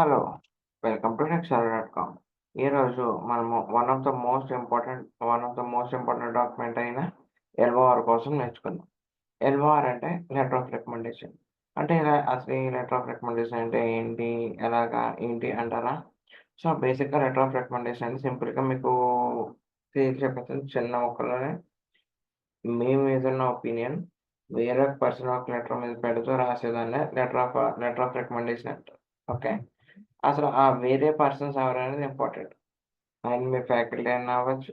Hello welcome to Nexter dot com ఈరోజు మనము one of the most important one of the most important document అయిన LOR కోసం నేర్చుకుందాం. ఎల్ఓఆర్ అంటే లెటర్ ఆఫ్ రికమెండేషన్ అంటే ఇలా అసలు ఈ లెటర్ ఆఫ్ రికమెండేషన్ అంటే ఏంటి ఎలాగా ఏంటి అంటారా? సో బేసిక్గా లెటర్ ఆఫ్ రికమెండేషన్ అంటే సింపుల్గా మీకు చెప్పేసి చిన్న మొక్కలోనే మేము ఏదైనా ఒపీనియన్ వేరే పర్సన్ ఒక లెటర్ మీద పెడుతూ రాసేదాన్ని letter of letter of recommendation అంటారు. ఓకే అసలు ఆ వేరే పర్సన్స్ ఎవరనేది ఇంపార్టెంట్ ఆయన మీ ఫ్యాకల్టీ అయినా అవ్వచ్చు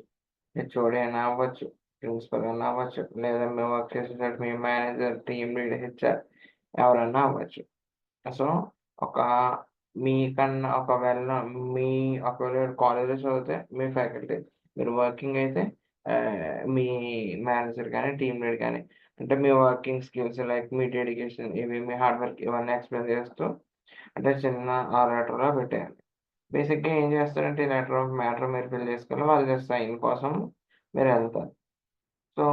హెచ్ఓడి అయినా అవ్వచ్చు ప్రిన్సిపల్ అయినా అవ్వచ్చు లేదా మీ వర్క్ చేసే మీ మేనేజర్ టీమ్ లీడ్ హెచ్ఆర్ ఎవరైనా అవ్వచ్చు. సో ఒక మీకన్నా ఒకవేళ మీ ఒకవేళ కాలేజ్లో చదివితే మీ ఫ్యాకల్టీ మీరు వర్కింగ్ అయితే మీ మేనేజర్ కానీ టీమ్ లీడ్ కానీ అంటే మీ వర్కింగ్ స్కిల్స్ లైక్ మీ డెడికేషన్ ఇవి మీ హార్డ్ వర్క్ ఇవన్నీ ఎక్స్ప్లెయిన్ చేస్తూ అంటే చిన్న ఆ లెటర్లో పెట్టేయాలి. బేసిక్గా ఏం చేస్తారంటే ఈ లెటర్ ఆఫ్ మ్యాటర్ మీరు ఫిల్ చేసుకుని వాళ్ళు జస్ట్ సైన్ కోసం మీరు వెళ్తారు. సో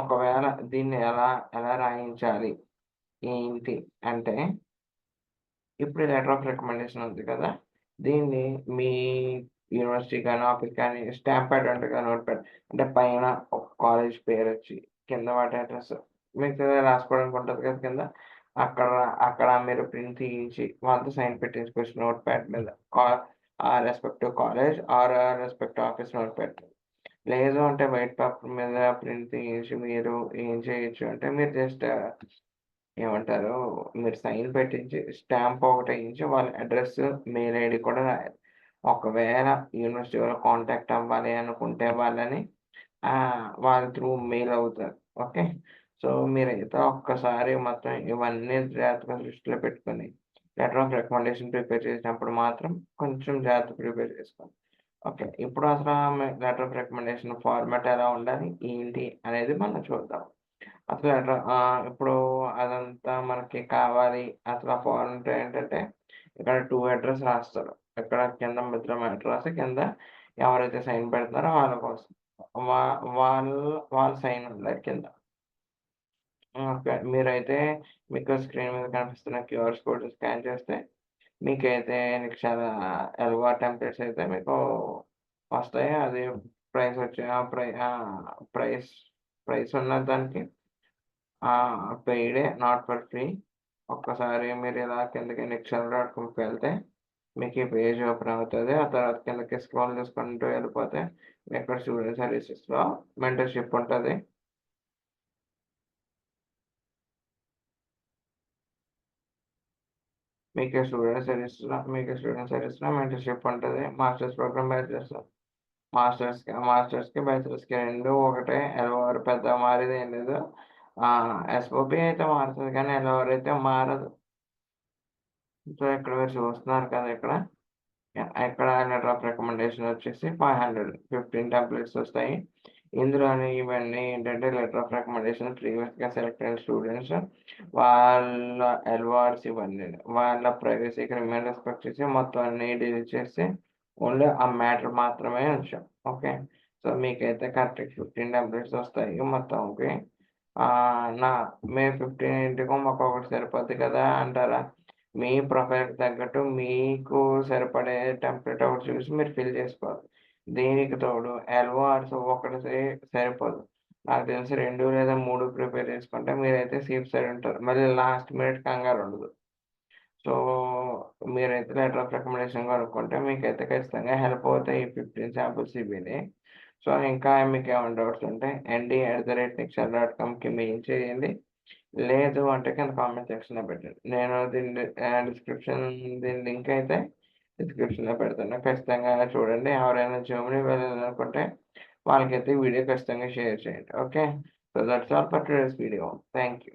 ఒకవేళ దీన్ని ఎలా ఎలా రాయించాలి? ఏంటి అంటే ఇప్పుడు లెటర్ ఆఫ్ రికమెండేషన్ ఉంది కదా. దీన్ని మీ యూనివర్సిటీ కానీ ఆఫీస్ కానీ స్టాంప్ ప్యాడ్ అంటే కానీ నోట్ ప్యాడ్ అంటే పైన ఒక కాలేజ్ పేరు వచ్చి కింద వాటి అడ్రస్ మీకు రాసుకోవడానికి ఉంటుంది కదా కింద. అక్కడ అక్కడ మీరు ప్రింట్ తీయించి వాళ్ళతో సైన్ పెట్టించుకోవచ్చు నోట్ ప్యాడ్ మీద or respective college or respective office note pad లేదు అంటే వైట్ పేపర్ మీద ప్రింట్ తీయించి మీరు ఏం చేయొచ్చు అంటే మీరు జస్ట్ ఏమంటారు మీరు సైన్ పెట్టించి స్టాంప్ ఒకటి వేయించి వాళ్ళ అడ్రస్ మెయిల్ ఐడి కూడా రాయాలి. ఒకవేళ యూనివర్సిటీ వాళ్ళు కాంటాక్ట్ అవ్వాలి అనుకుంటే వాళ్ళని వాళ్ళ త్రూ మెయిల్ అవుతారు. ఓకే సో మీరైతే ఒక్కసారి మొత్తం ఇవన్నీ జాగ్రత్తగా దృష్టిలో పెట్టుకొని లెటర్ ఆఫ్ రికమెండేషన్ ప్రిపేర్ చేసినప్పుడు మాత్రం కొంచెం జాగ్రత్త ప్రిపేర్ చేసుకోండి. ఓకే ఇప్పుడు అసలు లెటర్ ఆఫ్ రికమెండేషన్ ఫార్మాట్ ఎలా ఉండాలి ఏంటి అనేది మనం చూద్దాం. అసలు లెటర్ ఇప్పుడు అదంతా మనకి కావాలి అసలు ఆ ఫార్మాట్ ఏంటంటే ఇక్కడ టూ అడ్రస్ రాస్తారు. ఇక్కడ కింద మిత్రం అడ్రస్ కింద ఎవరైతే సైన్ పెడతారో వాళ్ళ కోసం. వాళ్ళ వాళ్ళ సైన్ ఉండాలి కింద. ఓకే. మీరైతే మీకు స్క్రీన్ మీద కనిపిస్తున్న క్యూఆర్ కోడ్ స్కాన్ చేస్తే మీకైతే చాలా ఎల్వా టెంప్లెట్స్ అయితే మీకు వస్తాయి. అది ప్రైస్ వచ్చి ప్రై ప్రైస్ ప్రైస్ ఉన్న దానికి పెయిడే నాట్ ఫర్ ఫ్రీ. ఒక్కసారి మీరు ఇలా కిందకి నిక్షల్ డాట్ కామ్‌కి వెళ్తే మీకు ఈ పేజ్ ఓపెన్ అవుతుంది ఆ తర్వాత కిందకి స్క్రోల్ చేసుకుంటూ వెళ్ళిపోతే ఇక్కడ స్టూడెంట్ సర్వీసెస్‌లో మెంటర్‌షిప్ ఉంటుంది మీకు స్టూడెంట్ సర్వీస్లో మీకు స్టూడెంట్ సర్వీస్లో మెంటర్షిప్ ఉంటుంది. మాస్టర్స్ ప్రోగ్రామ్ బ్యాచెస్ మాస్టర్స్కి మాస్టర్స్కి బ్యాచిలర్స్కి రెండు ఒకటే ఎల్ఓఆర్ పెద్ద మారేది ఏం లేదు. ఎస్ఓపి అయితే మారుతుంది కానీ ఎల్ఓఆర్ అయితే మారదు. సో ఇక్కడ మీరు చూస్తున్నారు కదా ఇక్కడ. ఇక్కడ లెటర్ ఆఫ్ రికమెండేషన్ వచ్చేసి ఫైవ్ హండ్రెడ్ ఫిఫ్టీన్ టెంప్లెట్స్ వస్తాయి. ఇందులోని ఇవన్నీ ఏంటంటే లెటర్ ఆఫ్ రికమెండేషన్ ప్రీవియస్గా సెలెక్ట్ అయిన స్టూడెంట్స్ వాళ్ళ అవార్డ్స్ ఇవన్నీ. వాళ్ళ ప్రైవసీకి రిమైండ్ రెస్పెక్ట్ చేసి మొత్తం అన్ని డిలీట్ చేసి ఓన్లీ ఆ మ్యాటర్ మాత్రమే ఉంచాం. ఓకే సో మీకైతే కరెక్ట్ ఫిఫ్టీన్ టెంప్లెట్స్ వస్తాయి మొత్తం ఓకే నా మే ఫిఫ్టీన్ ఇంటికి ఒకటి సరిపోద్ది కదా అంటారా? మీ ప్రొఫైల్కి తగ్గట్టు మీకు సరిపడే టెంప్లెట్ ఒకటి చూసి మీరు ఫిల్ చేసుకోవాలి. దీనికి తోడు? ఎల్ఓఆర్స్ ఒకటి సరిపోదు. నాకు తెలిసి రెండు లేదా మూడు ప్రిపేర్ చేసుకుంటే మీరైతే సేఫ్ సైడ్ ఉంటారు. మళ్ళీ లాస్ట్ మినిట్ కంగారు ఉండదు. సో మీరైతే లెటర్ ఆఫ్ రికమెండేషన్ కొనుక్కుంటే మీకైతే ఖచ్చితంగా హెల్ప్ అవుతాయి ఈ ఫిఫ్టీన్ శాంపుల్స్ ఇవిని సో ఇంకా మీకు ఏమైనా డౌట్స్ ఉంటే ND at the rate Nexter dot కామ్కి mail చేయండి. లేదు అంటే కింద కామెంట్ సెక్షన్లో పెట్టండి. నేను దీని డిస్క్రిప్షన్ దీని లింక్ అయితే డిస్క్రిప్షన్లో పెడతాను ఖచ్చితంగా చూడండి. ఎవరైనా జర్మనీ వెళ్ళాలనుకుంటే వాళ్ళకైతే వీడియో ఖచ్చితంగా షేర్ చేయండి. Okay? So that's all for today's video thank you